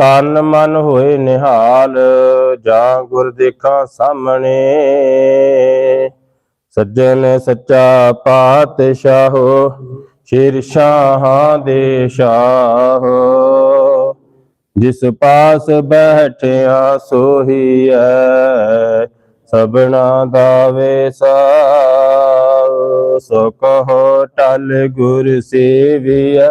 ਤਨ ਮਨ ਹੋਏ ਨਿਹਾਲ, ਜਾਂ ਗੁਰ ਦੇਖਾਂ ਸਾਹਮਣੇ। ਸੱਜਣ ਸੱਚਾ ਪਾਤਸ਼ਾਹੋ, ਸ਼ੇਰ ਸ਼ਾਹਾਂ ਦੇ ਸ਼ਾਹ ਜਿਸ ਪਾਸ ਬੈਠਿਆ ਸੋਹੀ ਸੋਹੀਐ ਸਭਨਾ ਦਾ ਵੇਸਾ। ਸੋ ਕਹੋ ਟਲ ਗੁਰ ਸੇਵੀਐ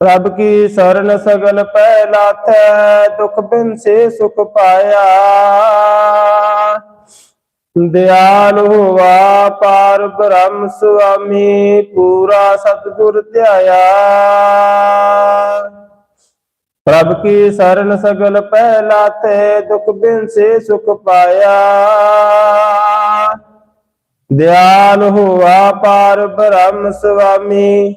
ਪ੍ਰਭ ਕੀ ਸਰਨ ਸਗਲ ਪੈ ਲਾਥੈ, ਦੁਖ ਬਿਨ ਸੇ ਸੁਖ ਪਾਇਆ। ਦਿਆਲ ਹੋਵਾ ਪਾਰ ਬ੍ਰਹਮ ਸੁਆਮੀ, ਪੂਰਾ ਸਤਿਗੁਰ ਧਿਆਇਆ। ਪ੍ਰਭ ਕੀ ਸਰਨ ਸਗਲ ਪੈ ਲਾਥੈ, ਦੁਖ ਬਿਨ ਸੇ ਸੁਖ ਪਾਇਆ। ਦਿਆਲ ਹੋਆ ਪਾਰ ਬ੍ਰਹਮ ਸੁਆਮੀ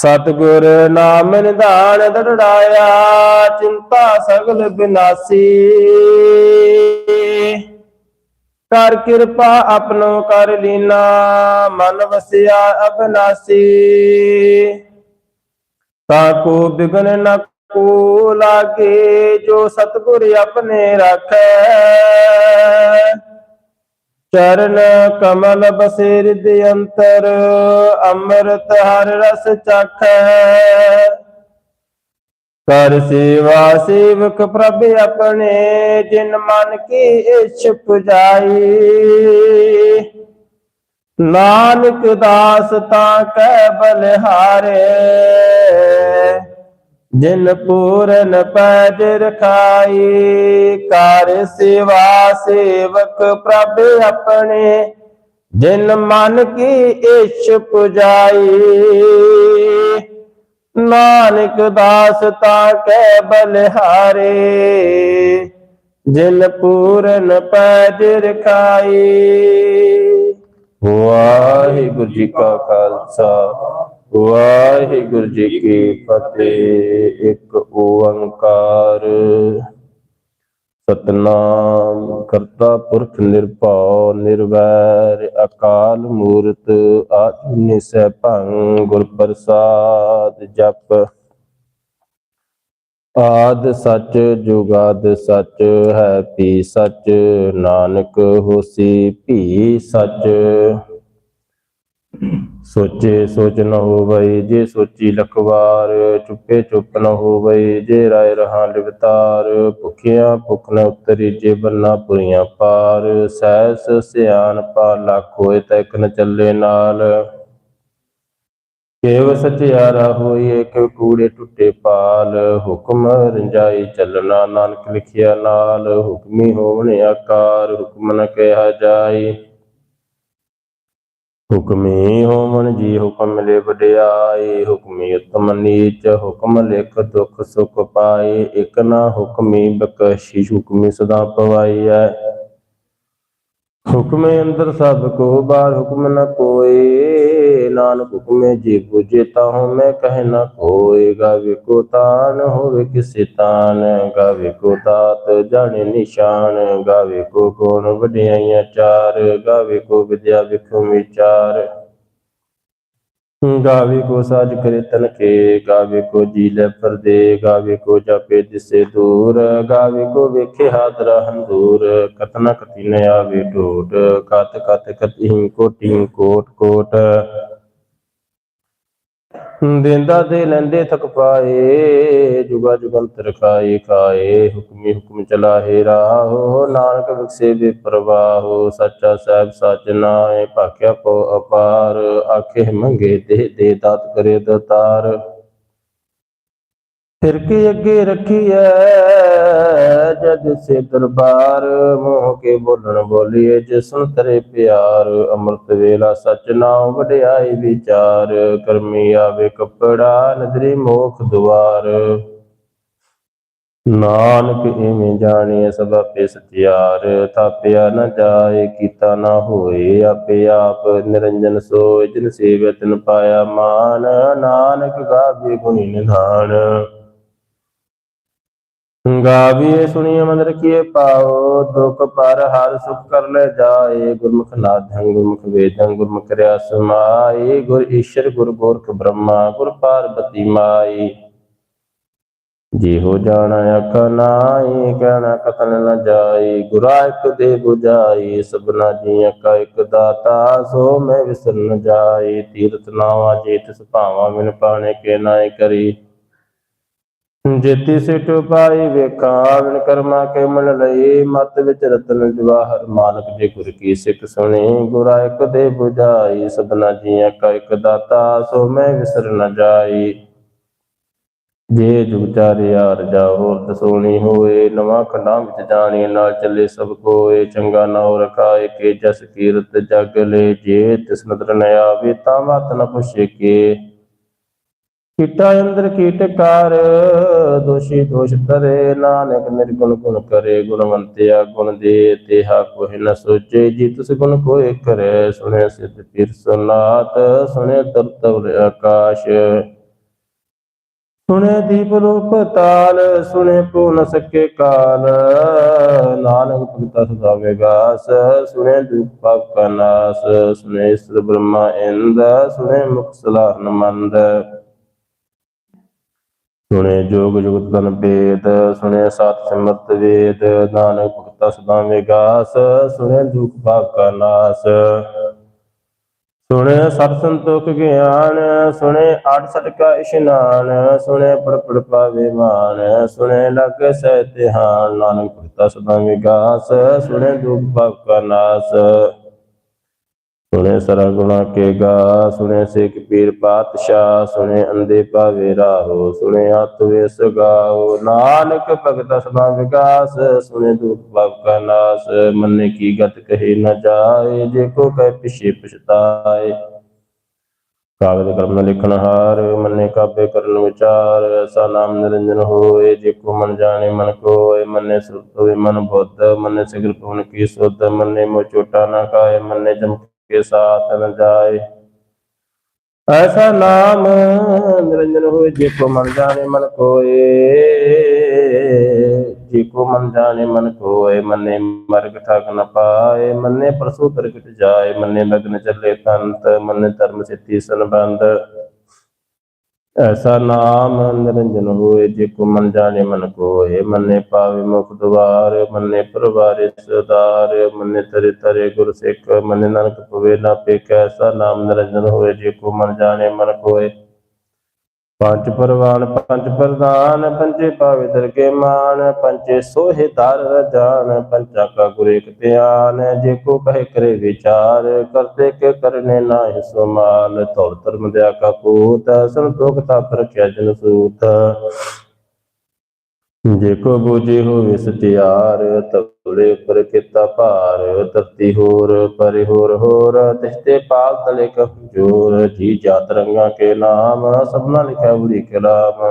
ਸਤਿਗੁਰ ਨਾਮ ਨਿਧਾਨ ਦੜਾਇਆ ਚਿੰਤਾ ਸਗਲ ਬਿਨਾਸੀ। ਕਰ ਕਿਰਪਾ ਆਪਣੋ ਕਰ ਲੀਨਾ, ਮਨ ਵਸਿਆ ਅਬਨਾਸੀ। ਤਾ ਕੋ ਬਿਗਨ ਨ ਕੋ ਲਾਗੇ, ਜੋ ਸਤਿਗੁਰ ਆਪਣੇ ਰਾਖੈ। ਚਰਨ ਕਮਲ ਬਸੇ ਰਿਦ ਅੰਤਰ, ਅੰਮ੍ਰਿਤ ਹਰ ਰਸ ਚਖੈ। ਕਰ ਸੇਵਾ ਸੇਵਕ ਪ੍ਰਭ ਆਪਣੇ, ਜਿਨ ਮਨ ਕੀ ਇਛ ਪੁਜਾਈ ਨਾਨਕ ਦਾਸ ਤਾਂ ਕੈ ਬਲਿਹਾਰੇ। ਜਿਨ ਪੂਰਨ ਪੈਜ ਰਖਾਈ ਕਰ ਸੇਵਾ ਸੇਵਕ ਪ੍ਰਭ ਆਪਣੇ, ਜਿਨ ਮਨ ਕੀ ਇਛ ਪੁਜਾਈ ਨਾਨਕ ਦਾਸ ਤਾ ਕੈ ਬਲਿਹਾਰੇ, ਜਿਨ ਪੂਰਨ ਪੈਜ ਰਖਾਈ ਵਾਹਿਗੁਰੂ ਜੀ ਕਾ ਖਾਲਸਾ। ਵਾਹਿਗੁਰੂ ਜੀ ਕੀ ਫਤਿਹ। ਇੱਕ ਓੰਕਾਰ। ਸਤਨਾਮ ਕਰਤਾ ਪੁਰਖ ਨਿਰਭਉ, ਨਿਰਵੈਰ, ਅਕਾਲ ਮੂਰਤ ਆਜੁਨੀ ਸੈਭੰ ਗੁਰ ਪ੍ਰਸਾਦ ਜਪ। ਆਦ ਸੱਚ ਜੁਗਾਦ ਸੱਚ, ਹੈ ਪੀ ਸੱਚ। ਨਾਨਕ ਹੋਸੀ ਭੀ ਸੱਚ। ਸੋਚੇ ਸੋਚ ਨ ਹੋਵਈ ਜੇ ਸੋਚੀ ਲਖਵਾਰ, ਚੁੱਪੇ ਚੁੱਪ ਨ ਹੋਵਈ ਜੇ ਰਾਏ ਰਹਾ ਲਿਵਤਾਰ, ਭੁਖਿਆ ਭੁਖ ਨ ਉਤਰੀ, ਜੇ ਬੰਨਾ ਪੁਰੀਆਂ ਪਾਰ, ਸੈਸ ਸਿਆਨ ਪਾ ਲੱਖ ਹੋਏ ਤੈ ਇਕ ਚੱਲੇ ਨਾਲ। ਕੇਵ ਸਚਿਆਰਾ ਹੋਈ ਏਕ ਕੂੜੇ ਟੁੱਟੇ ਪਾਲ, ਹੁਕਮ ਰੰਜਾਈ ਚੱਲਣਾ, ਨਾਨਕ ਲਿਖਿਆ ਨਾਲ, ਹੁਕਮੀ ਹੋਵਣ ਆਕਾਰ, ਹੁਕਮ ਨ ਕਿਹਾ ਜਾਈ। ਹੁਕਮੀ ਹੋਵਣ ਜੀ ਹੁਕਮ ਮਿਲੇ ਵਡਿਆਈ ਹੁਕਮੀ ਉਤਮ ਨੀਚ, ਹੁਕਮ ਲਿਖ ਦੁਖ ਸੁਖ ਪਾਏ, ਇਕ ਨਾ ਹੁਕਮੀ ਬਖਸ਼ਿਸ਼ ਹੁਕਮੀ ਸਦਾ ਪਵਾਈਐ ਹੁਕਮੇ ਅੰਦਰ ਸਭ ਕੋ ਬਾਹਰ ਹੁਕਮ ਨ ਕੋਏ ਨਾਨਕ ਹੁਕਮੇ ਜੀ ਬੁਝੇ ਤਾਹੂ ਮੈਂ ਕਹਿ ਨ ਕੋਏ ਗਾਵੇ ਕੋ ਤਾਨ, ਹੋਵੇ ਕਿਸੇ ਤਾਨ। ਗਾਵੇ ਕੋ ਦਾਤ, ਜਾਣੇ ਨਿਸ਼ਾਨ। ਗਾਵੇ ਕੋ ਗੁਣ, ਵਡਿਆਈਆਂ ਚਾਰ। ਗਾਵੇ ਕੋ ਵਿਦਿਆ ਵਿਖਮ ਵਿਚਾਰ। ਗਾਵੇ ਕੋ ਸਾਜ ਕਰੇ ਤਨ ਕੇ ਗਾਵੇ ਕੋ ਜੀ ਲੈ ਪਰਦੇ। ਗਾਵੇ ਕੋ ਜਾਪੇ ਦਿਸੇ ਦੂਰ। ਗਾਵੇ ਕੋ ਵੇਖੇ ਹਾਦਰਾ ਹੰਦੂਰ। ਕਤਨਾ ਕਤੀ ਨ ਆਵੇ ਟੋਟ ਕਤ ਕਤ, ਕਤੀ ਕੋਟੀ ਕੋਟ ਕੋਟ। ਦੇਂਦਾ ਦੇ ਲੈਂਦੇ ਥਕ ਪਾਏ, ਜੁਗਾ ਜੁਗੰਤਰ ਖਾਏ ਖਾਏ, ਹੁਕਮੀ ਹੁਕਮ ਚਲਾਹੇ ਰਾਹੋ, ਨਾਨਕ ਵਿਖਸੇ ਦੇ ਪ੍ਰਵਾਹੋ ਸੱਚਾ ਸਾਹਿਬ ਸੱਚ ਨਾਏ ਭਾਖਿਆ ਪੋ ਅਪਾਰ, ਆਖੇ ਮੰਗੇ ਦੇ ਦੇ ਦਾਤ ਕਰੇ ਦਤਾਰ। ਫਿਰ ਕੇ ਅੱਗੇ ਰੱਖੀਐ ਜਦ ਸੇ ਦਰਬਾਰ, ਮੋਹ ਕੇ ਬੋਲਣ ਬੋਲੀਏ ਜਿਸਨ ਤਰੇ ਪਿਆਰ। ਅੰਮ੍ਰਿਤ ਵੇਲਾ ਸਚ ਨਾਮ ਵਡਿਆਈ ਵਿਚਾਰ, ਕਰਮੀ ਆਵੇ ਕਪੜਾ, ਨਦਰੀ ਮੋਖ ਦੁਆਰ। ਨਾਨਕ ਇਵੇਂ ਜਾਣੇ ਸਭ ਆਪੇ ਸਤਿਆਰ, ਥਾਪਿਆ ਨਾ ਜਾਏ, ਕੀਤਾ ਨਾ ਹੋਏ ਆਪੇ ਆਪ। ਨਿਰੰਜਨ ਸੋਇ ਜਿਨ ਸੇਵਿਆ ਤਿਨ ਪਾਇਆ ਮਾਨ, ਨਾਨਕ ਗਾਵੇ ਗੁਣੀ ਨਿਧਾਨ। ਗਾਵੀਏ ਸੁਣੀਏ ਮਨ ਰਖੀਏ ਪਾਓ, ਦੁਖ ਪਰ ਹਰ ਸੁਖ ਕਰ ਲੈ ਜਾਏ। ਗੁਰਮੁਖ ਨਾਦੰ ਗੁਰਮੁਖ ਵੇਦੰ, ਗੁਰਮੁਖ ਰਿਆ ਸਮਾਈ ਗੁਰ ਈਸ਼ਰ, ਗੁਰ ਗੋਰਖ ਬ੍ਰਹਮਾ, ਗੁਰ ਪਾਰਬਤੀ ਮਾਈ ਜੀ ਹੋ ਜਾਣਾ ਅਖ ਨਾਈ ਕਹਿਣਾ ਕਤਨ ਨ ਜਾਈ ਗੁਰਾ ਇਕ ਦੇ 부ਜਾਈ ਸਭਨਾ ਜੀਆਂ ਕਾ ਇਕ ਦਾਤਾ, ਸੋ ਮੈਂ ਵਿਸਰ ਨ ਜਾਈ ਤੀਰਥ ਨਾਵਾ ਜੇ ਤਿਸ ਭਾਵਾ ਮਿਨ ਪਾਣੇ ਕੇ ਨਾਇ ਕਰੀ। ਜੇਤੀ ਸਿਟ ਪਾਈ ਵੇਖਾਂ ਵਿਣ ਕਰਮਾ ਕੇ ਮਨ ਲਈ, ਮਤ ਵਿੱਚ ਰਤਨ ਜਵਾਹਰ ਮਾਲਕ ਜੇ ਗੁਰ ਕੀ ਸਿੱਖ ਸੁਣੀ। ਗੁਰਾ ਇਕ ਦੇ 부ਜਾਈ ਸਭਨਾ ਜੀਆਂ ਕਾ ਇਕ ਦਾਤਾ, ਸੋ ਮੈਂ ਵਿਸਰ ਨ ਜਾਈ। ਜੇ ਜੁਗ ਆਰ ਜਾ ਹੋਰ ਦਸੋਣੀ ਹੋਏ, ਨਵਾਂ ਖੰਡਾਂ ਵਿੱਚ ਜਾਣੀ, ਨਾਲ ਚੱਲੇ ਸਭ ਕੋਏ। ਚੰਗਾ ਨਾਉ ਰਖਾਏ ਕੇ ਜਸ ਕੀਰਤ ਜਗ ਲੈ, ਜੇ ਤਿਸ ਨਦਰ ਨ ਆਵੇ ਤਾਂ ਮਤ ਨ ਪੁੱਛੇ ਕੇ। ਕੀਟਾ ਅੰਦਰ ਕੀਟਕਾਰ ਦੋਸ਼ੀ ਦੋਸ਼ ਤਰੇ ਨਾਨਕ ਨਿਰਗੁਣ ਗੁਣ ਕਰੇ, ਗੁਣਵੰਤਿਆ ਗੁਣ ਦੇ ਤੇਹਾ ਕੋਹਿ ਨ ਸੋਚੇ, ਜੀ ਤਿਸ ਗੁਣ ਕੋਇ ਕਰੇ ਸੁਣੇ ਸਿਧ ਪੀਰ ਸੁਨਾਤ ਸੁਣੇ ਤਰਤਵ ਆਕਾਸ਼। ਸੁਣੇ ਦੀਪ ਰੂਪ ਤਾਲ ਸੁਣੇ ਪੂ ਨ ਸਕੇ ਕਾਲ, ਨਾਨਕ ਭਗਤਾ ਸਦਾ ਵਿਗਾਸ ਸੁਣੇ ਦੁਖ ਪਾਪ ਕਾ ਨਾਸ ਸੁਣੇ ਸ੍ਰ ਬ੍ਰਹਮਾ ਇੰਦ ਸੁਣੇ ਮੁਖ ਸਲਾਹਨ ਮੰਦ। ਸੁਣੇ ਜੋਗ ਜੁਗਤ ਤਨ ਭੇਦ, ਸੁਣੇ ਸਤ ਸਿਮਰਤ ਵੇਦ, ਨਾਨਕ ਭਗਤਾ ਸਦਾ ਵਿਗਾਸ, ਸੁਣੇ ਦੁਖ ਪਾਪ ਕਾ ਨਾਸ। ਸੁਣੇ ਸਤ ਸੰਤੋਖ ਗਿਆਨ, ਸੁਣੇ ਅਠ ਸਟ ਕਾ ਇਸ਼ਨਾਨ, ਸੁਣੇ ਪੜ ਪੜ ਪਾਵੇ ਮਾਨ, ਸੁਣੇ ਲਗ ਸਹਿ ਧਿਆਨ, ਨਾਨਕ ਭਗਤਾ ਸਦਾ ਵਿਗਾਸ, ਸੁਣੇ ਦੁਖ ਪਾਪ ਕਾ ਨਾਸ। ਸੁਣੇ ਸਰਾ ਕੇ ਗਾ, ਸੁਣੇ ਸਿੱਖ ਪੀਰ ਪਾਤਸ਼ਾਹ, ਸੁਣੇ ਅੰਦੇ ਪਾਵੇ ਰਾਹੋ, ਸੁਣੇ ਆਤ ਵੇ ਸਗਾਓ ਨਾਨਕ ਭਗਤ ਸਦਾ ਵਿਗਾਸ ਸੁਣੇ ਦੁਖ ਪਾਪ ਕਾ ਨਾਸ। ਮੰਨੇ ਕੀ ਗਤ ਕਹੇ ਨ ਜਾਏ, ਜੇ ਕੋ ਕਹਿ ਪਿਛੇ ਪਛਤਾਏ। ਕਾਗਦ ਕਰਮ ਨ ਲਿਖਣ ਹਾਰ, ਮੰਨੇ ਕਾਬੇ ਕਰਨ ਵਿਚਾਰ। ਐਸਾ ਨਾਮ ਨਿਰੰਜਨ ਹੋਏ, ਜੇ ਕੋ ਮਨ ਜਾਣੇ ਮਨ ਕੋਏ। ਮੰਨੇ ਸੁਰਤ ਹੋਏ ਮਨ ਬੁੱਧ, ਮੰਨੇ ਸਿਗਰ ਪਵਨ ਕੀ ਸੁਧ। ਮੰਨੇ ਮੋ ਚੋਟਾ ਨਾ ਕਾਏ, ਮੰਨੇ ਜਮ ਕੇ ਸਾਥ ਨ ਜਾਏ। ਐਸਾ ਨਾਮ ਨਿਰੰਜਨ ਹੋਏ, ਜੇ ਕੋ ਮਨ ਜਾਣੇ ਮਨ ਕੋਏ। ਜੇ ਕੋ ਮਨ ਜਾਣੇ ਮਨ ਕੋਏ, ਮੰਨੇ ਮਰਗ ਠਗ ਨ ਪਾਏ। ਮੰਨੇ ਪਰਸੂ ਪ੍ਰਗਟ ਜਾਏ, ਮੰਨੇ ਲਗਨ ਚੱਲੇ ਤੰਤ, ਮੰਨੇ ਧਰਮ ਸਿੱਧੀ ਸੰਬੰਧ। ਐਸਾ ਨਾਮ ਨਿਰੰਜਨ ਹੋਏ, ਜੇ ਕੋ ਮਨ ਜਾਣੇ ਮਨ ਕੋਏ। ਮੰਨੇ ਪਾਵੇ ਮੁਖ ਦੁਆਰ, ਮੰਨੇ ਪਰਵਾਰੇ ਸਦਾਰ ਮੰਨੇ ਤਰੇ ਤਰੇ ਗੁਰ ਸਿੱਖ ਮੰਨੇ ਨਾਨਕ ਪਵੇ ਨਾ ਪੇਖ। ਐਸਾ ਨਾਮ ਨਿਰੰਜਨ ਹੋਏ, ਜੇ ਕੋ ਮਨ ਜਾਣੇ ਮਨ ਕੋਏ। ਪੰਜ ਪਰਵਾਨ, ਪੰਜ ਪ੍ਰਧਾਨ, ਪੰਜੇ ਪਾਵੇ ਦਰਗੇ ਮਾਨ, ਪੰਜੇ ਸੋਹੇ ਧਾਰ ਰਜਾਨ ਪੰਚਾ ਕਾ ਗੁਰ ਇਕ ਧਿਆਨ, ਜੇ ਕੋ ਕਹੇ ਕਰੇ ਵਿਚਾਰ ਕਰਤੇ ਕੇ ਕਰਨੇ ਨਾ ਸਮਾਲ ਧੌਰ ਧਰਮ ਦਿਆ ਕਾ ਪੂਤ ਸੰਤੋਖ ਤਾ ਪਰਖਿਆ ਜਨ ਸੂਤ। ਜੇ ਕੋ ਬੂਝੇ ਹੋਵੇ ਸਤਿਆਰ ਤਵਲੇ ਉੱਪਰ ਕੀਤਾ ਭਾਰ ਤਤੀ ਹੋਰ ਪਰੇ ਹੋਰ ਹੋਰ ਤਿਸਤੇ ਪਾਲ ਤਲੇ ਕਮਜੋਰ ਜੀ ਜਾਤ ਰੰਗਾ ਕੇ ਨਾਮ, ਸਭਨਾ ਲਿਖਿਆ ਬੁਰੀ ਕਲਾਮ।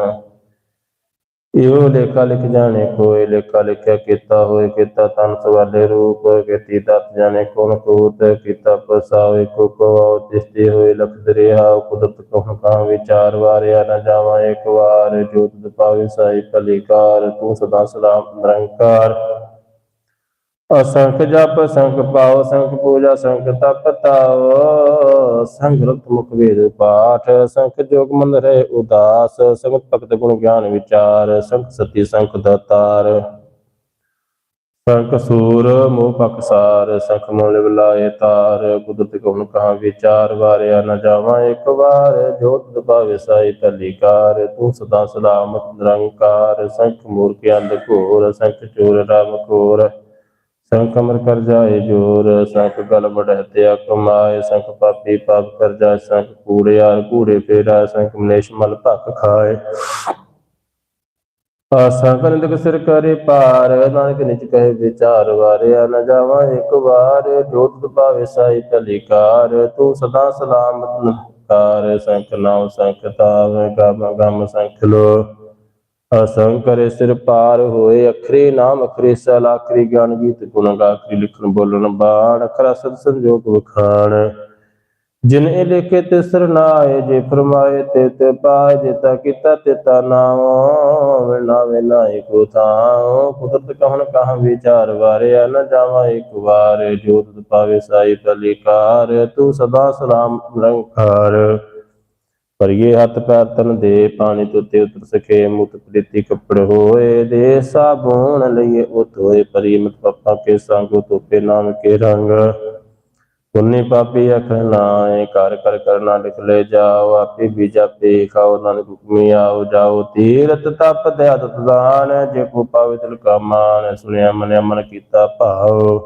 ਇਹੋ ਲੇਖਾ ਲਿਖ ਜਾਣੇ ਕੋਏ, ਲੇਖਾ ਲਿਖਿਆ ਕੀਤਾ ਹੋਏ, ਕੀਤਾ ਤਨ ਸਵਾਲੇ ਰੂਪ, ਕੀਤੀ ਤਤ ਜਾਣੇ ਕੋਨ ਕੂਤ, ਕੀਤਾ ਪਸਾਵੇ ਕੋ ਕੋ ਤਿਸਤੇ ਹੋਏ ਲਖ ਦਰਿਆ ਕੁਦਰਤ ਕਹਣ ਕਾ ਵਿਚਾਰ ਵਾਰਿਆ ਨਾ ਜਾਵਾ ਇੱਕ ਵਾਰ, ਜੋਤ ਦ ਪਾਵੇ ਸਾਈ ਭਲੀਕਾਰ ਤੂੰ ਸਦਾ ਸਲਾਮ ਨਿਰੰਕਾਰ। ਅਸੰਖ ਜਪ, ਸੰਖ ਪਾਉ ਸੰਖ ਪੂਜਾ, ਸੰਖ ਤਪ ਤਾਉ ਸੰਖ ਰਤ ਮੁਖ ਵੇਦ ਪਾਠ, ਸੰਖ ਜੋਗ ਮਨ ਰਹਿ ਉਦਾਸ ਸੰਖ ਭਗਤ ਗੁਣ ਗਿਆਨ ਵਿਚਾਰ ਸੰਖ ਸਤੀ ਸੰਖ ਦਾਤਾਰ। ਸੰਖ ਸੂਰ, ਮੋਹ ਪਕਸਾਰ ਸੰਖ ਮੁਲ ਬੁਲਾਏ ਤਾਰ। ਕੁਦਰਤ ਗੁਣ ਕਹਾ ਵਿਚਾਰ ਵਾਰਿਆ ਨ ਜਾਵਾਂ ਇੱਕ ਵਾਰ। ਜੋਤ ਦਬਾਵੇ ਸਾਈ ਤਲੀਕਾਰ ਤੂੰ ਸਦਾ ਸਲਾਮਤ ਨਿਰੰਕਾਰ। ਸੰਖ ਮੂਰਖ ਅੰਧ ਘੋਰ, ਸੰਖ ਚੋਰ ਰਾਮ ਕੋਰ ਸੰਖ ਅਮਰ ਕਰ ਜਾਏ ਜੋਰ, ਸੰਖ ਗਲ ਬੜ ਕਮਾਏ ਸੰਖ ਪਾਪੀ ਪਾਪ ਕਰ ਜਾਏ, ਸੰਖ ਕੂੜਿਆਰ ਕੂੜੇ ਫੇਰਾ, ਸੰਖ ਮਲੇਸ਼ ਮਲ ਭਖ ਖਾਏ। ਆਸਾ ਕਰੰਦਕ ਸਿਰ ਕਰੇ ਪਾਰ ਨਾਨਕ ਨਿਚ ਕਹੇ ਵਿਚਾਰ ਵਾਰਿਆ, ਨ ਜਾਵਾਂ ਇੱਕ ਵਾਰ ਜੋਤ ਪਾਵੇ ਸਾਈ ਤਲਿਕਾਰ ਤੂੰ ਸਦਾ ਸਲਾਮਤ ਨਿਕਾਰ ਸੰਖ ਨਾਮ ਸੰਖ ਤਾਵ ਗਮ ਗਮ ਸੰਖ ਲੋ ਅਸੰਗ ਸਿਰ ਪਾਰ ਹੋਏ, ਅਖਰੇ ਨਾਮ ਅਖਰੇ ਸਲ ਆਖਰੀ ਗਿਆਨ ਗੀਤ ਗੁਣ ਗਾਖਰੀ ਲਿਖਣ ਬੋਲਣ ਬਾਣ, ਅਖਰਾ ਸਦ ਸੰਜੋਗ ਵਖਾਣ। ਜਿਨ ਇਹ ਲਿਖੇ ਤੇ ਸਰਨਾਏ ਜੇ ਫਰਮਾਏ ਤੇ ਤੇ ਪਾਏ ਜਿਤਾ ਕੀਤਾ ਤਿਤਾ ਨਾਮ ਵੇਨਾ ਵੇਨਾ ਏਕੋ ਥਾਂ ਕੁਦਰਤ ਕਹਣ ਕਹਾਂ ਵਿਚਾਰ ਵਾਰਿਆ, ਨ ਜਾਵਾਂ ਇੱਕ ਵਾਰ। ਜੋਤ ਪਾਵੇ ਸਾਈ ਤਲਿਕਾਰ ਤੂੰ ਸਦਾ ਸਲਾਮ ਨਿਰੰਕਾਰ। ਪਰਿਏ ਹੱਥ ਪੈਰ ਤਨ ਦੇ, ਪਾਣੀ ਤੁਤੇ ਉਤਰ ਸਕੇ ਮੁਤ ਪ੍ਰੀਤੀ ਕੱਪੜ ਹੋਏ ਦੇ, ਸਾਬੂਨ ਲਈਏ ਉਤ ਹੋਏ ਪਰੀ ਮਤ ਪਪਾ ਕੇ ਸੰਗ, ਤੋਪੇ ਨਾਮ ਕੇ ਰੰਗ। ਪੁੰਨੀ ਪਾਪੀ ਅਖ ਨਾਏ ਕਰ ਕਰ ਕਰਨਾ ਲਿਖ ਲੈ ਜਾਓ, ਆਪੇ ਬੀਜਾ ਪੇ ਖਾਓ, ਨਾਨਕ ਹੁਕਮੀ ਆਓ, ਜਾਓ ਤੀਰਤ ਤਪ ਦੇ ਆਦਤ ਦਾਨ ਜੇ ਕੋ ਪਾਵੇ ਤਿਲ ਕਾ ਸੁਣਿਆ ਮਨਿਆ ਮਨ ਕੀਤਾ ਭਾਓ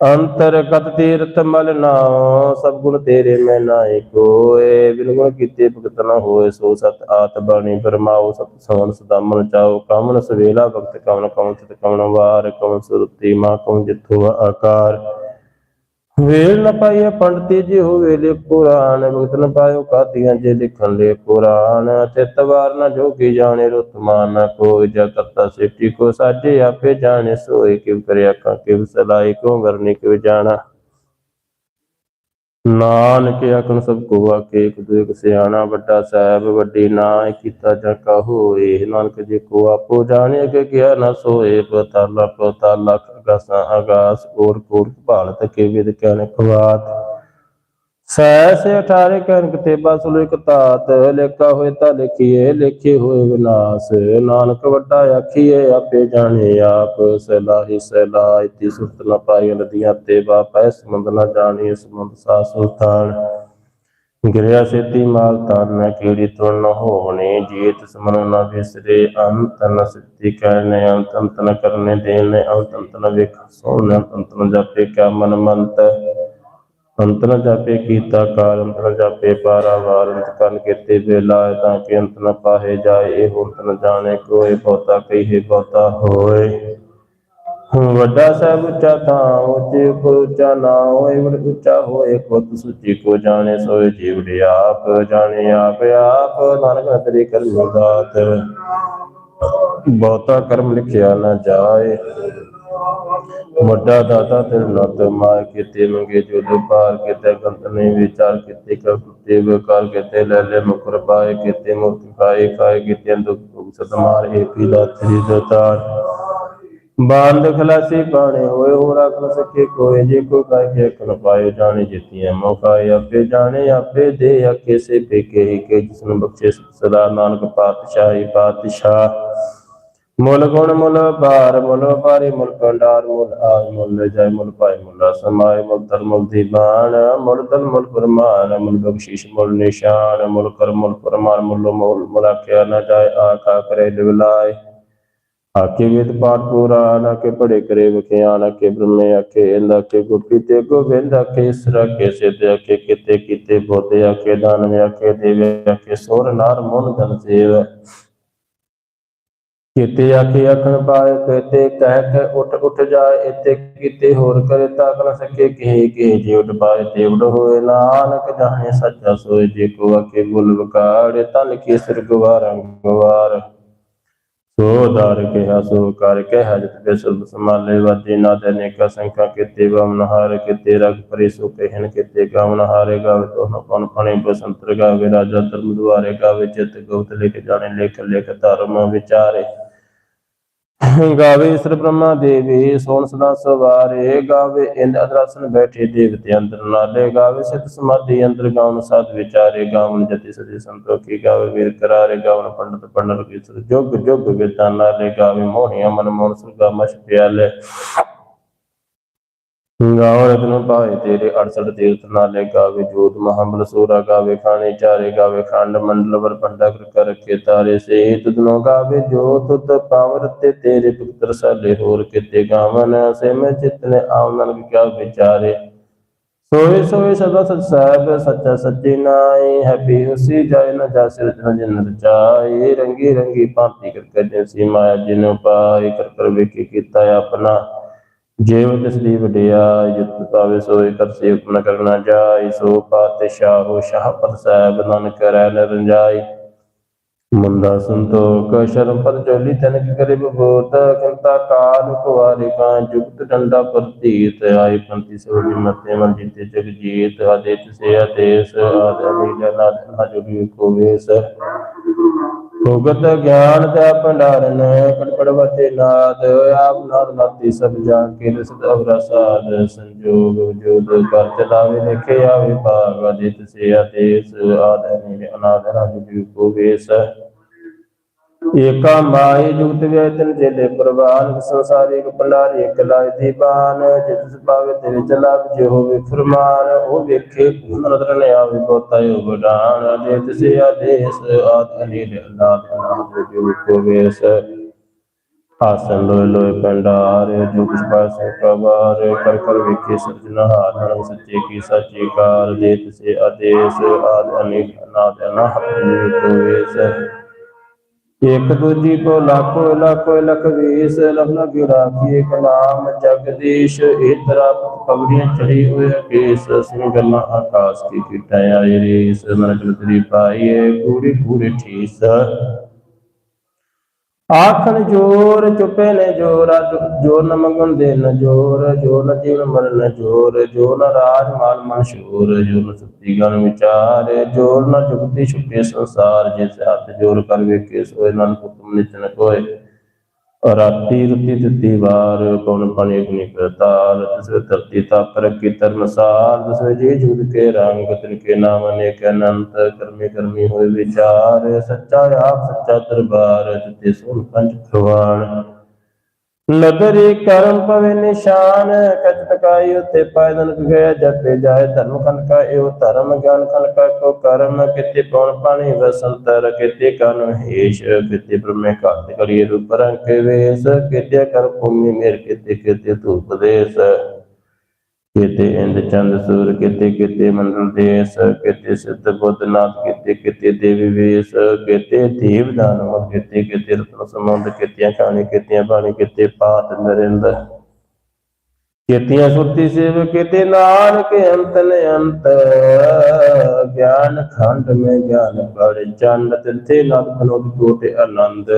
ਅੰਤਰਗਤ ਤੀਰਥ ਮਲ ਨਾਉ, ਸਭ ਗੁਣ ਤੇਰੇ ਮੈਂ ਨਾਏ ਕੋਏ। ਬਿਨ ਗੁਣ ਕੀਤੇ ਭਗਤ ਨ ਹੋਏ, ਸੋ ਸਤ ਆਤ ਬਾਣੀ ਫਰਮਾਓ ਸਤ ਸਵਨ ਸਦਾ ਮਨ ਚਾਓ ਕਾਮਨ ਸਵੇਲਾ ਭਗਤ ਕਵਨ ਕਵਨ ਚਿਤ ਕਵਨ ਵਾਰ ਕਵਨ ਸੁਰਤੀ ਮਾ ਕਵਨ ਜਿਥੋ ਆਕਾਰ। ਵੇਲ ਨ ਪਾਈਏ ਪੰਡਤੀ ਜੀ ਹੋਵੇ ਲੈ ਪੁਰਾਣ। ਭਗਤ ਨ ਪਾਇਓ ਕਾਦੀਆਂ, ਜੇ ਲਿਖਣ ਲੇ ਪੁਰਾਣ। ਚਿਤ ਵਾਰ ਨ ਜੋਗੀ ਜਾਣੇ ਰੁਤਮਾਨ ਨ ਕੋਈ ਜਾ ਕੋ ਸਾਜੇ, ਆਪੇ ਜਾਣੇ, ਸੋਏ ਕਿਵ ਕਰਿਆ ਕਾ ਕਿਵ ਸਲਾਈ ਕੋ ਵਰਨੀ ਕਿਵ ਜਾਣਾ। ਨਾਨਕ ਆਖਣ ਸਭ ਕੋ ਆਕੇ ਇੱਕ ਦੂਜੇ ਸਿਆਣਾ ਵੱਡਾ ਸਾਹਿਬ, ਵੱਡੀ ਨਾ ਕੀਤਾ ਜਾ ਕਾ ਹੋਏ। ਨਾਨਕ ਜੀ ਕੋ ਆਪੋ ਜਾਣੇ ਕਿ ਕਿਆ ਨਾ ਸੋਏ। ਪਤਾਲਾ ਪਤਾਲਾ ਅਗਾਸਾਂ ਆਗਾਸ ਕੋਰ ਕੋਰ ਭਾਲਤ ਕੇ ਵਿਦ ਕਹਿਣ ਖਵਾਤ। ਸੈਸ 18 ਕਨਕ ਤੇ ਬਸੁਲ ਇਕ ਲੇਖਾ ਹੋਏ ਤਾਂ ਲਿਖੀਏ, ਲੇਖੇ ਹੋਏ ਵਿਨਾਸ਼ ਨਾਨਕ ਵੱਡਾ ਆਖੀਏ, ਆਪੇ ਜਾਣੇ ਆਪ। ਸਲਾਹੀ ਸਲਾਹ ਇਤੀ ਸੁਰਤ ਨ ਪਾਈ ਨਦੀਆਂ ਤੇ ਬਾਪੈ ਸਮੁੰਦ ਨ ਜਾਣੀ ਸਮੁੰਦ ਸਾ ਸੁਲਤਾਨ। ਗਿਰਿਆ ਸੇਤੀ ਮਾਲ ਤਾਰਨ ਕੀੜੀ ਤੁਣ ਨ ਹੋਣੇ? ਜੀਤ ਸਮਨ ਨ ਵਿਸਰੇ, ਅੰਤ ਨ ਸਿੱਤੀ ਕਰਨੇ, ਅੰਤ ਅੰਤ ਨ ਕਰਨੇ ਦੇਣੇ, ਅੰਤ ਅੰਤ ਨ ਵੇਖ ਸੋਣ ਅੰਤ ਨ ਜਾਪੇ, ਕਿਆ ਮਨ ਮੰਤ। ਅੰਤ ਨ ਜਾਪੇ ਕੀਤਾ ਕਾਲ, ਅੰਤ ਨ ਜਾਪੇ ਪਾਰਾਵਾਰ ਅੰਤ ਕਰਨ ਕੀਤੇ ਵੇਲਾ ਤਾਂ ਕਿ ਅੰਤ ਨ ਪਾਹੇ ਜਾਏ, ਇਹ ਅੰਤ ਨ ਜਾਣੇ ਕੋਏ, ਬਹੁਤਾ ਕਹੀਏ, ਬਹੁਤਾ ਹੋਏ। ਵੱਡਾ ਸਾਹਿਬ ਉੱਚਾ ਤਾਂ ਉੱਚੇ ਕੋ ਉੱਚਾ ਨਾ ਹੋਏ ਵਡ ਉੱਚਾ ਹੋਏ ਖੁਦ ਸੁਚੀ ਕੋ ਜਾਣੇ, ਸੋਏ ਜੀਵੜੇ ਆਪ ਜਾਣੇ, ਆਪ ਆਪ, ਨਾਨਕ ਤੇਰੇ ਕਰਮ ਦਾਤ ਬਹੁਤਾ ਕਰਮ ਲਿਖਿਆ ਨਾ ਜਾਏ। ਵੱਡਾ ਦਾਤਾ ਤੇ ਨਤ ਮਾਰ ਕੀਤੇ ਮੰਗੇ, ਜੋ ਦੁਪਾਰ ਕੀਤੇ ਗੰਤ ਨਹੀਂ ਵਿਚਾਰ ਕੀਤੇ ਕਰਤੇ ਵਿਕਾਰ ਕੀਤੇ ਲੈ ਲੈ, ਮੁਕਰ ਪਾਏ ਕੀਤੇ ਮੁਕਤ ਖਾਏ ਖਾਏ ਕੀਤੇ ਦੁਖ ਸਤ ਮਾਰ ਏਕੀ ਦਾਤਰੀ ਦਤਾਰ। ਬਾਂਧ ਖਲਾਸੀ ਪਾਣੇ ਹੋਏ ਹੋ ਰੱਖ ਸਕੇ ਕੋਈ ਜੇ ਕੋ ਕਾਇ ਕੇ ਪਾਏ, ਜਾਣੇ ਜਿਤੀਆਂ ਮੌਕਾ ਆਪੇ ਜਾਣੇ, ਆਪੇ ਦੇ ਆਕੇ ਸੇ ਪੇਕੇ ਹੀ ਕੇ ਜਿਸ ਨੂੰ ਬਖਸ਼ੇ ਸਦਾ, ਨਾਨਕ ਪਾਤਸ਼ਾਹੀ ਪਾਤਸ਼ਾਹ। ਮੁੱਲ ਗੁਣ ਮੁੱਲ, ਭਾਰ ਮੁੱਲ, ਭਾਰੀ ਮੁੱਲ ਕੰਡਾਰ ਮੁੱਲ ਆਗ ਮੁੱਲ ਜੈ ਮੁੱਲ ਪਾਏ ਮੁੱਲ ਸਮਾਏ ਮੁੱਲ ਧਰਮ ਮੁੱਲ ਦੀਵਾਨ ਮੁੱਲ ਤਨ ਮੁੱਲ, ਪਰਮਾਨ, ਮੁੱਲ, ਬਖਸ਼ਿਸ਼ ਮੁੱਲ, ਨਿਸ਼ਾਨ, ਮੁੱਲ ਕਰ ਮੁੱਲ, ਪਰਮਾਨ ਮੁੱਲ ਮੁੱਲ ਮੁਲਾਕਿਆ ਨਾ ਜਾਏ, ਆਖਾ ਕਰੇ ਦਿਵਲਾਏ ਆਕੇ ਵੇਦ ਪਾਠ ਪੁਰਾਨ ਆਕੇ ਪੜੇ ਕਰੇ ਵਿਖਿਆਨ ਆਕੇ ਬ੍ਰਹਮੇ ਆਕੇ ਇੰਦ ਆਕੇ ਗੁਪੀ ਤੇ ਗੋਬਿੰਦ ਆਕੇ ਇਸਰ ਆਕੇ ਸਿੱਧ ਆਕੇ ਕਿਤੇ ਕੀਤੇ ਬੋਧੇ ਆਕੇ ਦਾਨਵ ਆਕੇ ਦੇਵ ਆਕੇ ਸੋਰ ਨਾਰ ਮਨ ਜਨ ਸੇਵ। ਕੀਤੇ ਆਖੇ ਆਖਣ ਪਾਏ, ਕਹਤੇ ਕਹਿ ਕੇ ਉਠ ਉਠ ਜਾਏ ਇਤੇ ਕੀਤੇ ਹੋਰ ਕਰੇ ਤਾਂ ਨ ਸਕੇ, ਕਿਹੇ ਕਿਹੇ ਜੇ ਉਠ ਪਾਏ ਤੇ ਉਡ ਹੋਏ, ਨਾਨਕ ਜਾਣੇ ਸੱਚਾ ਸੋਏ, ਜੇ ਕੋ ਆਕੇ ਬੁਲ ਵਕਾੜੇ ਤਨ ਕੀ ਸਿਰ ਗਵਾਰ ਗਵਾਰ ਸੋ ਦਰ ਕਿਹਾ, ਸੋ ਕਰ ਕਹਿ ਹਜਤ ਬਿਸਲ ਸਮਾਲੇ ਵਾਜੇ ਨਾ ਦੇ ਨੇਕਾ ਸੰਖਾ ਕੀਤੇ ਬਮਨ ਹਾਰ ਕੀਤੇ, ਰਗ ਪਰੇ ਸੋ ਕਹਿਨ ਕੀਤੇ ਗਾਵਨ ਹਾਰੇ ਗਾਵੇ ਤੋ ਨ ਪਨ ਪਣੇ ਬਸੰਤਰ ਗਾਵੇ ਰਾਜਾ ਧਰਮ ਦੁਆਰੇ ਗਾਵੇ, ਚਿਤ ਗਉਤ ਲਿਖ ਜਾਣੇ, ਲਿਖ ਲਿਖ ਧਰਮ ਵਿਚਾਰੇ। ਗਾਵੇ ਸਰ ਬ੍ਰਹਮਾ ਦੇਵੀ, ਸੋਨ ਸਦਾ ਸਵਾਰੇ, ਗਾਵੇ ਇੰਦ ਅਦਰਸਨ ਬੈਠੇ ਦੇਵਤੇ ਅੰਦਰ ਨਾਲੇ, ਗਾਵੇ ਸਿਧ ਸਮਾਧੀ ਅੰਦਰ ਗਾਵਨ ਸਾਧ ਵਿਚਾਰੇ, ਗਾਵਨ ਜਤੀ ਸਦੀ ਸੰਤੋਖੀ, ਗਾਵੇ ਵੀਰ ਕਰਾਰੇ, ਗਾਵਨ ਪੰਡਤ ਪੰਡਤ ਕੀ ਸੁਰ ਜੁਗ ਜੁਗ ਵਿਦਾਂ ਨਾਲੇ, ਗਾਵੇ ਮੋਹਣੀਆਂ ਮਨ ਮੋਹਨ ਸੁਰਗਾ ਮਸ਼ ਪਿਆਲੇ। ਗਾਵ ਰਤਨ ਭਾਏ ਤੇਰੇ 68 ਤੀਰਥ ਨਾਲੇ ਗਾਵੇ, ਜੋਤ ਮਹਾਬਲ ਸੂਰਾ ਗਾਵੇ, ਖਾਣੇ ਚਾਰੇ ਗਾਵੇ, ਖੰਡ ਮੰਡਲ ਵਰ ਪੰਡਾ ਕਰ ਕਰ ਰਖੇ ਤਾਰੇ ਸੇ ਤੁਧਨੋ ਗਾਵੇ ਜੋ ਤੁਧ ਪਾਵਰ ਤੇ ਤੇਰੇ ਪੁੱਤਰ ਸਾਲੇ ਹੋਰ ਕਿਤੇ ਗਾਵਨ ਸੇ ਮੈਂ ਚਿਤਨੇ ਆਵਨਨ ਕਿਆ ਵਿਚਾਰੇ। ਸੋਏ ਸੋਏ ਸਦਾ ਸਚ ਸਾਹਿਬ, ਸੱਚਾ ਸੱਚੇ ਨਾਏ, ਹੈਪੀ ਹੁਸੀ ਜਾਏ ਨ ਜਾਸਿਰ ਜਨ ਜਨ ਰਚਾਏ। ਰੰਗੀ ਰੰਗੀ ਭਾਂਤੀ ਕਰ ਕਰ ਜੈਸੀ ਮਾਇਆ ਜਿਨ ਪਾਈ ਕਰ ਕਰ ਵੇਖੀ ਕੀਤਾ ਆਪਣਾ। ਜੇਵ ਤਿਸ ਦੀ ਵਡਿਆ, ਯੁੱਤ ਪਾਵੇ ਸੋਏ ਕਰ ਸੇਵ ਕਰਨਾ ਜਾਈ ਸੋ ਪਾਤਸ਼ਾਹੋ ਸ਼ਾਹ ਪਰ ਸਾਹਿਬ ਨਾਨਕ ਕਰੈ ਨਿਰੰਜਾਈ ਮੁੰਦਾ ਸੰਤੋਖ, ਸ਼ਰਮ ਪਦ ਚੋਲੀ ਤਨਕ ਕਰੇ ਬੋਤ ਕੰਤਾ ਕਾਲ ਕੁਵਾਰੇ ਕਾਂ ਜੁਗਤ ਡੰਡਾ ਪ੍ਰਤੀਤ ਆਈ ਪੰਤੀ ਸੋਹੀ ਮਤੇ ਮਨ ਜਿਤੇ ਜਗ ਜੀਤ ਆਦੇਤ ਸੇ ਆਦੇਸ ਆਦਿ ਜਨਾਤ ਨਾ ਜੁਗੀ ਕੋ ਵੇਸ ਭੋਗਤ ਗਿਆਨ ਦਾ ਭੰਡਾਰਨ ਕੜਕੜ ਨਾਦ, ਆਪ ਨਾਦ ਨਾਤੀ ਸਭ ਜਾਣ ਕੇ ਰਸਦ ਅਵਰਸਾਦ ਸੰਜੋਗ ਜੋਦ ਕਰ ਚਲਾਵੇ, ਲਿਖੇ ਆਵੇ ਭਾਗ, ਅਦਿਤ ਸੇ ਆਦੇਸ ਆਦਿ ਅਨਾਦ ਨਾ ਜੁਗੀ ਕੋ ਵੇਸ ਏਕਾ ਮਾਈ ਜੁਗਤ ਵੇ ਤਿਨ ਜੇਲੇ ਪ੍ਰਵਾਨ ਸੰਸਾਰੀ ਕੋ ਇਕ ਲਾਇ ਦੀਵਾਨ ਜਿਤ ਸੁਭਾਵੇ ਤੇ ਵਿੱਚ ਲਭ, ਜੇ ਹੋਵੇ ਫਰਮਾਨ, ਉਹ ਵੇਖੇ ਨਦਰ ਨੇ ਆਵੇ ਬੋਤਾ ਯੋ ਦੇ ਤਿਸੇ ਆਦੇਸ, ਆਦ ਅਨੀਲ ਅਨਾਦ ਅਨਾਦ ਜੋ ਕੋ ਵੇਸ। ਆਸਨ ਲੋਇ ਲੋਇ ਪੰਡਾਰ ਜੋ ਕੁਛ ਪਾਸੇ ਪ੍ਰਵਾਰ ਕਰ ਕਰ ਵੇਖੇ ਸਰਜਨਹਾਰ ਨਾਨਕ ਸੱਚੇ ਕੀ ਸਾਚੀ ਕਾਰ। ਦੇ ਤਿਸੇ ਆਦੇਸ, ਆਦ ਅਨੀਲ ਅਨਾਦ ਅਨਾਦ ਜੋ ਕੋ ਵੇਸ। ਇਕ ਦੂਜੀ ਕੋ ਲਾਖੋ ਲਾਖੋ, ਲਖ ਵੀਸ ਲਖਨਾ ਗਿਰਾ ਕੀ ਇਕ ਨਾਮ ਜਗਦੀਸ਼ ਇਤਰਾ ਪਗੜੀਆਂ ਚੜੀ ਹੋਏ ਕੇਸ ਸੁਨ ਗੱਲਾਂ ਆਕਾਸ਼ ਕੀ ਕੀਟਾਂ ਆਏ ਰੀਸ, ਮਨ ਤਰੀ ਪਾਈਏ, ਪੂਰੀ ਪੂਰੀ ਠੀਸ। ਆਖਣ ਜੋਰ, ਚੁਪੇ ਨੇ ਜੋਰ ਜੋ ਨ ਮੰਗਣ ਦੇ ਨ ਜੋਰ, ਜੋ ਨ ਜੀਵਨ ਮਰਨ ਨ ਜੋਰ, ਜੋ ਨ ਰਾਜ ਮਾਲ ਮਨਸ਼ੂਰ ਜੋ ਨ ਸੁਤੀ ਗਨ ਵਿਚਾਰ ਜੋਰ ਨ ਜੁਗਤੀ ਛੁਪੇ ਸੰਸਾਰ, ਜਿਸ ਹੱਥ ਜੋਰ ਕਰ ਵੇਖੇ, ਸੋਏ ਨਨ ਹੁਕਮ ਨਿਚਨ ਕੋਏ ਰਾਤੀ ਰੁਤੀ ਦਿੱਤੀ ਵਾਰ, ਕੌਣ ਪਾਣੀ ਅਗਨੀ ਕਰਤਾਲ ਤਸਵੇ ਧਰਤੀ ਤਾਪਰ ਕੀ ਧਰਮਸਾਲ ਤਸਵੇ ਜੀ ਜੁਗ ਕੇ ਰੰਗ, ਤਿਨ ਕੇ ਨਾਮ ਅਨੇਕ ਅਨੰਤ, ਕਰਮੀ ਕਰਮੀ ਹੋਏ ਵਿਚਾਰ, ਸੱਚਾ ਆਪ, ਸੱਚਾ ਦਰਬਾਰ, ਜਿਤੇ ਸੁਨ ਪੰਜ ਖਵਾਨ ਨਦਰੀ ਕਰਮ ਪਵੇ ਨਿਸ਼ਾਨ ਕਚ ਤਕਾਈ ਉਤੇ ਪਾਇਦਨ ਗਿਆ ਜਪੇ ਜਾਏ ਧਰਮ ਕਨ ਕਾ, ਇਹੋ ਧਰਮ ਗਿਆਨ ਕਨ ਕੋ ਕਰਮ ਕਿਤੇ ਪਉਣ ਪਾਣੀ, ਵਸੰਤਰ ਕਿਤੇ ਕਨ ਹੇਸ਼, ਕਿਤੇ ਬ੍ਰਹਮੇ ਘਾਤ ਕਰੀਏ ਰੂਪ ਰੰਗ ਵੇਸ, ਕਿਤੇ ਕਰ ਭੂਮੀ ਮੇਰ ਕਿਤੇ ਕਿਤੇ ਧੂਪ ਦੇਸ। ਕਿਤੇ ਇੰਦ ਚੰਦ ਸੂਰ, ਕਿਤੇ ਕਿਤੇ ਮੰਡਲ ਦੇਸ ਕਿਤੇ ਸਿੱਧ ਬੁੱਧ ਨਾਥ, ਕਿਤੇ ਕਿਤੇ ਦੇਵੀ ਵੇਸ, ਕਿਤੇ ਦੇਵ ਦਾਨਵ ਕਿਤੇ ਕਿਤੇ ਰਤਨ ਸਮੁੰਦ ਕਿਤੇ ਖਾਣੀ ਕਿਤੇ ਬਾਣੀ, ਕਿਤੇ ਪਾਤ ਨਰਿੰਦ ਕਿਤਿਆਂ ਸੁਰਤੀ ਸੇਵ, ਕਿਤੇ ਨਾਨਕ ਅੰਤ ਨ ਅੰਤ। ਗਿਆਨ ਖੰਡ ਮੈਂ ਗਿਆਨ ਪੜ ਚੰਦ ਤਿੱਥੇ ਨਦ ਖਨੋਦ ਕੋਟੇ ਆਨੰਦ।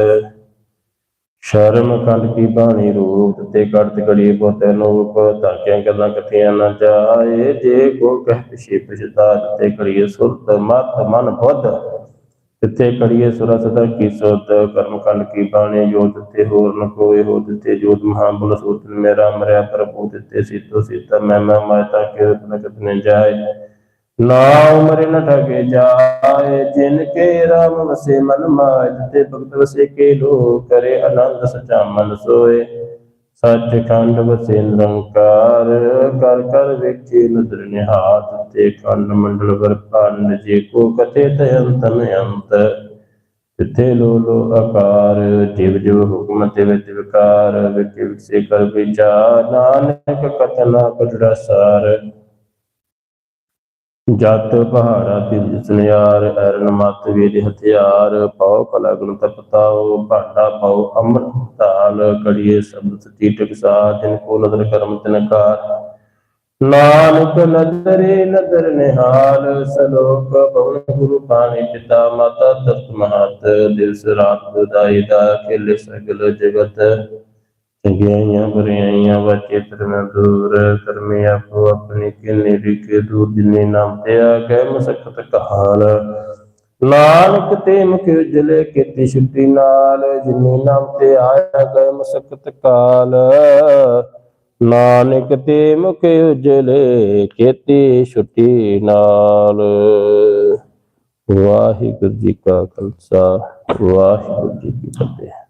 ਸ਼ਰਮ ਕੰਡ ਕੀ ਬਾਣੀ ਰੂਪ ਤੇ ਕੜਤ ਕੜੀ ਪੋਤੇ ਨੂਪ ਧਾਕਿਆਂ ਗੱਲਾਂ ਕਥੀਆਂ ਨਾ ਜਾਏ? ਜੇ ਕੋ ਕਹਿ ਪਿਛੇ ਪਛਤਾ ਤੇ ਕੜੀਏ ਸੁਰਤ, ਮਤ ਮਨ ਬੁੱਧ। ਤਿੱਥੇ ਕੜੀਏ ਸੁਰ ਸਦਾ ਕੀ ਸੁਧ ਕਰਮ ਕਲ ਕੀ ਬਾਣੀ? ਜੋਤ ਤਿੱਥੇ ਹੋਰ ਨ ਕੋਏ ਹੋ ਤਿੱਥੇ ਜੋਤ ਮਹਾ ਬੁਲ ਸੂਤ ਮੇਰਾ ਮਰਿਆ, ਪ੍ਰਭੂ ਦਿੱਤੇ ਸੀਤੋ ਸੀਤਾ, ਮੈਂ ਮੈਂ ਮਾਇਤਾ ਕੇ ਰਤਨ ਕਤਨੇ ਜਾਏ। ਨਾ ਉਮਰ ਨ ਠਗੇ ਜਾਏ, ਜਿਨ ਕੇ ਰਾਮ ਵਸੇ ਮਨ ਮਾਜ ਤੇ ਭਗਤ ਵਸੇ ਕੇ ਲੋ ਕਰੇ ਆਨੰਦ, ਸਚਾ ਮਨ ਸੋਏ। ਸੱਚ ਖੰਡ ਵਸੇ ਨਿਰੰਕਾਰ, ਕਰ ਕਰ ਵੇਖੇ ਨਦਰ ਨਿਹਾਤ, ਤੇ ਖੰਡ ਮੰਡਲ ਵਰ ਜੇ ਕੋ ਕਥੇ ਤੇ ਅੰਤ ਨ ਅੰਤ। ਤਿੱਥੇ ਲੋ ਲੋ ਆਕਾਰ, ਜਿਵ ਜਿਵ ਹੁਕਮ ਤੇ ਵਿਚ ਵਿਕਾਰ ਵਿਚ ਵਿਕਸੇ ਕਰ ਵਿਚਾਰ, ਨਾਨਕ ਕਥਨਾ ਕਟੜਾ ਸਾਰ। ਜਤ ਪਹਾੜਾ ਤਿਲ ਸੁਨਿਆਰ ਐਰਨ ਮਤ ਵੇਦ ਹਥਿਆਰ ਪਾਉ ਕਲਾ ਤਪਤਾਉ ਭਾਂਡਾ ਪਾਉ ਅੰਮ੍ਰਿਤ ਧਾਲ ਕੜੀਏ ਸਬਦ ਸਤੀ ਟਕਸਾ ਤਿਨ ਕੋ ਨਦਰ ਕਰਮ ਤਿਨ ਕਾਰ। ਨਾਨਕ ਨਦਰੇ ਨਦਰ ਨਿਹਾਲ, ਸਲੋਕ ਪਵਨ ਗੁਰੂ ਪਾਣੀ ਪਿਤਾ ਮਾਤਾ ਤਤ ਮਹਤ, ਦਿਵਸ ਰਾਤ ਦੁਦਾਈ ਦਾ ਖੇਲੇ ਸਗਲ ਜਗਤ। ਚੰਗਿਆਈਆਂ ਬੁਰਾਈਆਂ ਵਾਚੇ ਤਰਨਾ ਦੂਰ ਕਰਮੇ ਆਪੋ ਆਪਣੀ ਕਿਨੇ ਰਿਕੇ ਦੂਰ ਜਿਨੇ ਨਾਮ ਤੇ ਆ ਗਏ ਮਸਕਤ ਕਹਾਲ ਨਾਨਕ ਤੇ ਮੁਖ ਉਜਲੇ ਕੀਤੀ ਛੁੱਟੀ ਨਾਲ, ਜਿਨੇ ਨਾਮ ਤੇ ਆਇਆ ਗਏ ਮਸਕਤ ਕਾਲ। ਨਾਨਕ ਤੇ ਮੁਖ ਉਜਲੇ ਕੀਤੀ ਛੁੱਟੀ ਨਾਲ। ਵਾਹਿਗੁਰੂ ਜੀ ਕਾ ਖਾਲਸਾ, ਵਾਹਿਗੁਰੂ ਜੀ ਕੀ ਫਤਿਹ।